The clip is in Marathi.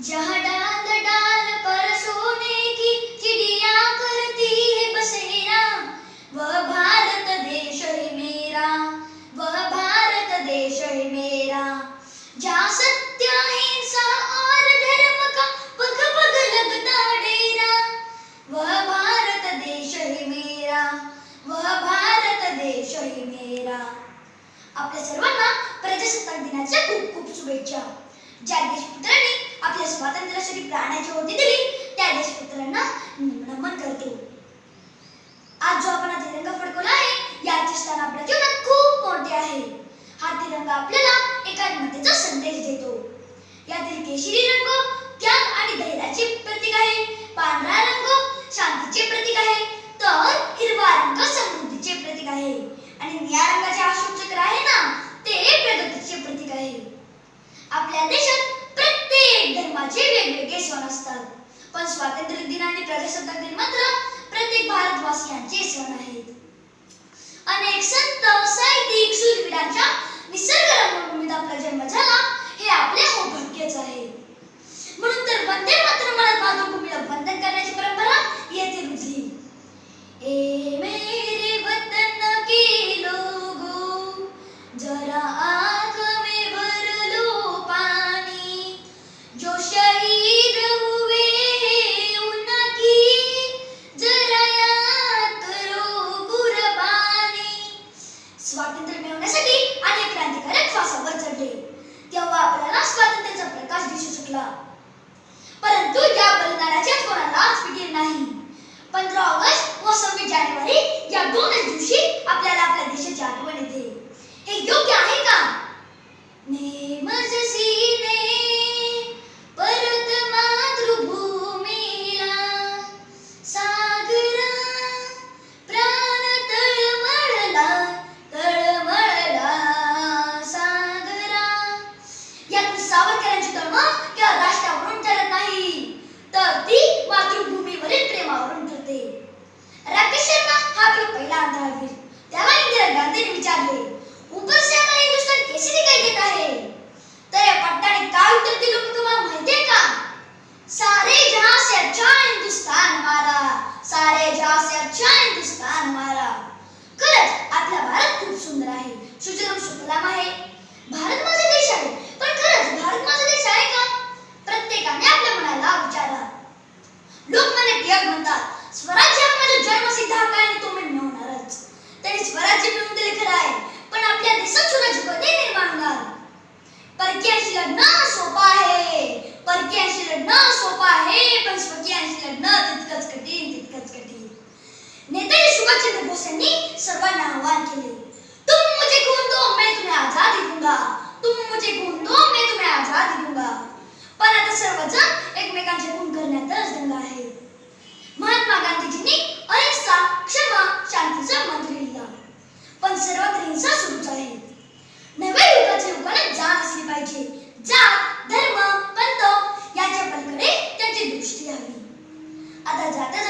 जहाँ डाल डाल पर सोने की चिड़िया करती है बसेरा। वह भारत देश है मेरा वह भारत देश है मेरा। जहाँ सत्य हिंसा और धर्म का पग पग लगता डेरा। वह भारत देश है मेरा वह भारत देश है मेरा। आपल्या सर्वांना प्रजासत्ताक दिनाच्या खूप खूप शुभेच्छा। ज्या देशपुत्रांनी आपल्या स्वातंत्र्यासाठी प्राणाची होती दिली त्या देशपुत्रांना नमन करते. आज जो आपण तिरंगा फडकवला आहे याचे स्थान आपल्या जीवनात खूप मोठे आहे. हा तिरंगा आपल्याला एकात्मतेचा संदेश देतो. यातील केशरी रंग आपल्या देशात प्रत्येक धर्माचे वेगवेगळे सण असतात. पण स्वातंत्र्य दिन आणि प्रजासत्ताक दिन मात्र प्रत्येक भारतवासियांचे सण आहेत. अनेक संत साहित्यिक सूरवीरांच्या निसर्ग भूमीत आपला जन्म मिळवण्यासाठी अनेक क्रांतिकारक श्वासावर चढले तेव्हा आपल्याला स्वातंत्र्याचा प्रकाश दिसू शकला. परंतु या बलिदानाच्या कोणालाच फिकीर नाही. हिंदुस्तान हमारा खरंच आपला भारत खूप सुंदर आहे. सुजलम सुफलाम आहे. भारत माझा देश आहे. सुभाषचंद्र सर्वांना आवाहन केले? तुम मुझे खून दो मैं तुम्हें आजादी दूंगा. तुम मुझे खून दो मैं तुम्हें आजादी दूंगा. पण आता सर्वजण एकमेकांचे खून करण्यातच दंग आहे. महात्मा गांधीजींनी अहिंसा क्षमा शांतीचा मंत्र लिहिला. पण सर्वत्र हिंसा सुरूच आहे. नव्या युगाच्या युगाने जात असली पाहिजे. जात धर्म पंथ याच्या पलीकडे त्यांची दृष्टी हवी आता जाता